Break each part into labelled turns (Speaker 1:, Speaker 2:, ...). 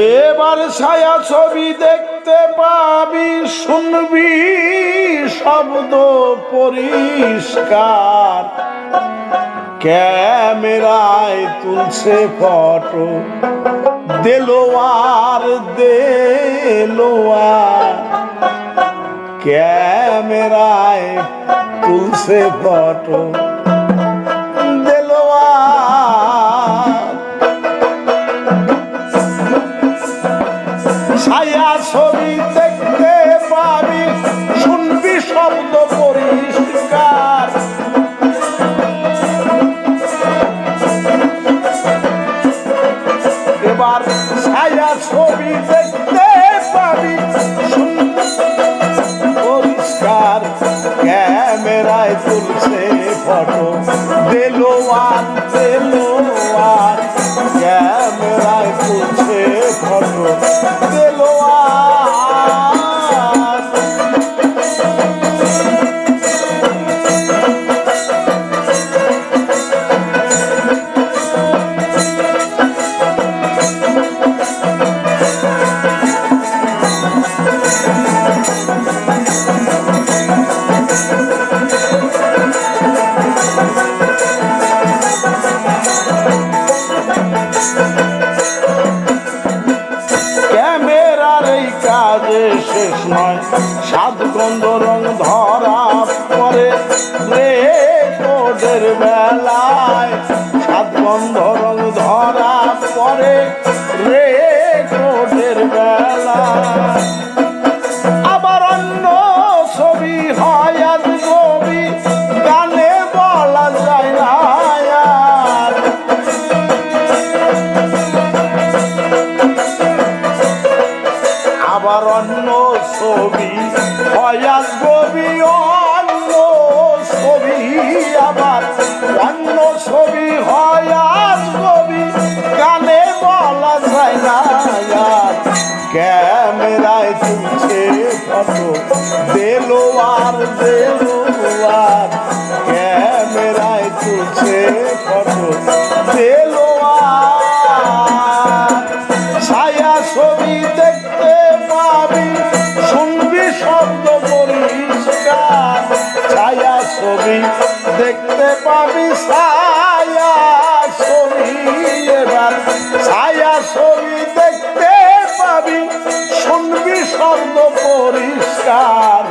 Speaker 1: এবার ছায়া ছবি দেখতে পাবি, শুনবি শব্দ পরিষ্কার। ক্যামেরায় তুলছে ফটো, দেলোয়ার দেলোয়ার। ক্যামেরায় তুলছে ফটো। ছায়া শব্দ পরিষ্কার, ছায়া ছবি দেখতে পাবি, ছায়া ছবি এবার, ছায়া ছবি দেখতে পাবি, শুনবি শব্দ পরিষ্কার।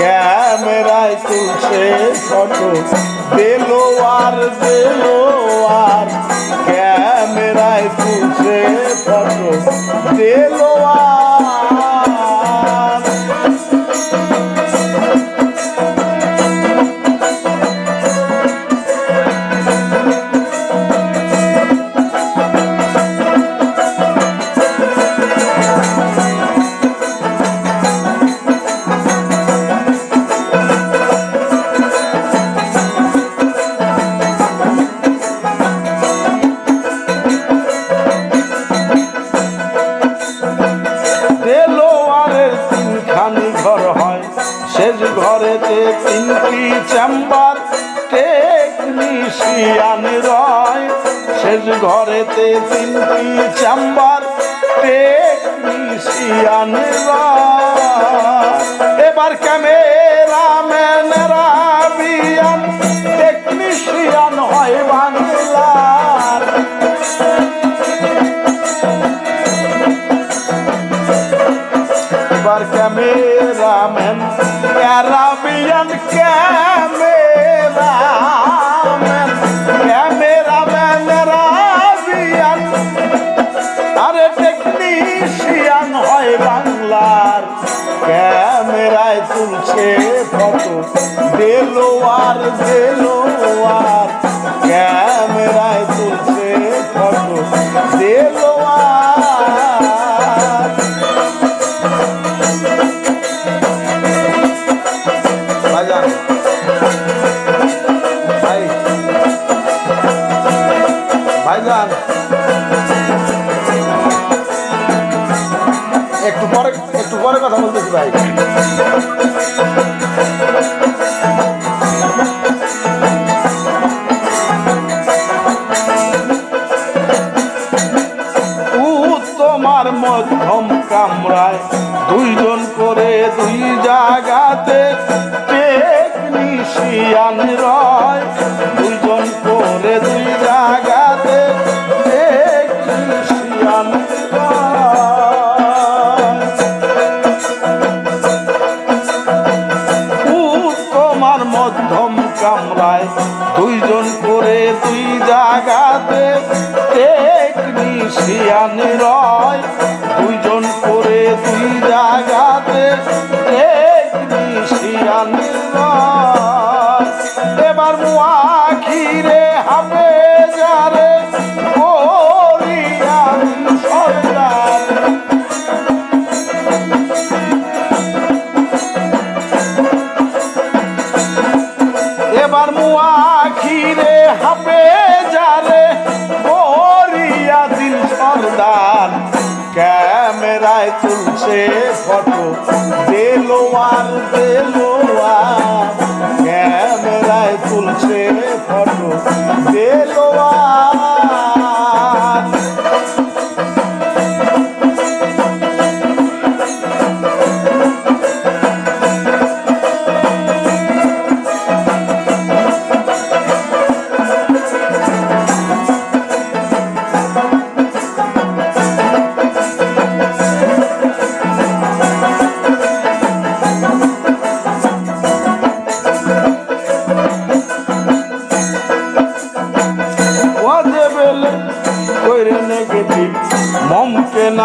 Speaker 1: ক্যামেরায় তুলছে ফটো, দেলোয়ার দেলোয়ার। ক্যামেরায় তুলছে ফটো, দেলোয়ার। ঘরেতে তিনটি চেম্বার টেকনিশিয়ান রয়। শেষ ঘরেতে তিনটি চেম্বার টেকনিশিয়ান রয়। এবার ক্যামেরাম্যানেরা বিয়ান টেকনিশিয়ান হয় বাংলার। এবার ক্যামেরাম্যান দেলোয়ার দেলোয়ার ক্যামেরায় তুলছে ফটো ভাই। ভাইজান একটু পরে একটু পরে কথা বলতেছি ভাই। করে তুই জাগাতে টেকনিশিয়ান রয় দুইজন করে তুই জাগাতে টেকনিশিয়ান রয়। দেলোয়ার দেলোয়ার ক্যামেরায় তুলছে ফটো। দেলোয়ার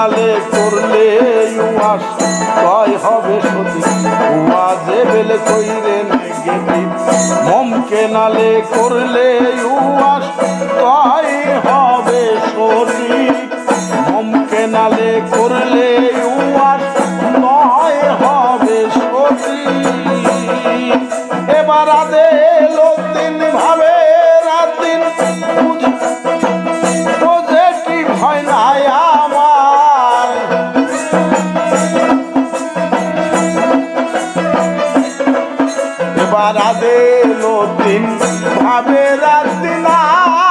Speaker 1: নালে করলে ইউয়াস কয় হবে সতী ওয়াজে বেলে কইরে নেগেটিভ, মমকে নালে করলে ইউয়াস কয় হবে সতী মমকে নালে করলে এবার আদে দিন ভাবে রাত দিন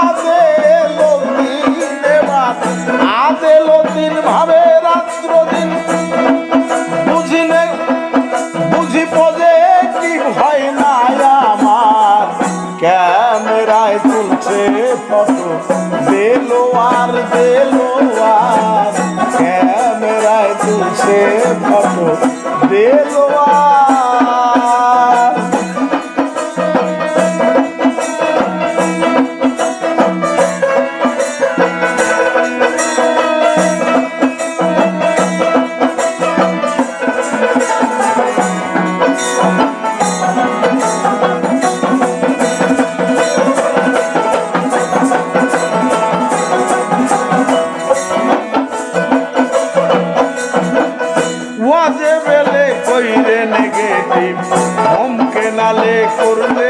Speaker 1: আদে দিন এবার আদে দিন ভাবে রাত্র দিন। বুঝি নে বুঝি পজিটিভ হয় না আমার। ক্যামেরায় তুলছে ফটো, দেলো আর দেলো আর। ক্যামেরায় তুলছে ফটো, দেলো আর ওয়াজে বেলে কইরে নেগেটিভ মমকে নালে করলে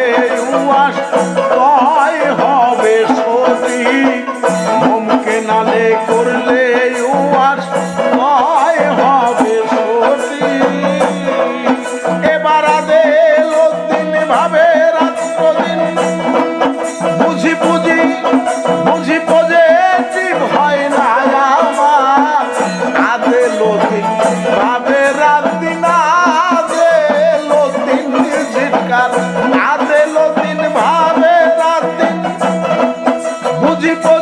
Speaker 1: বুঝি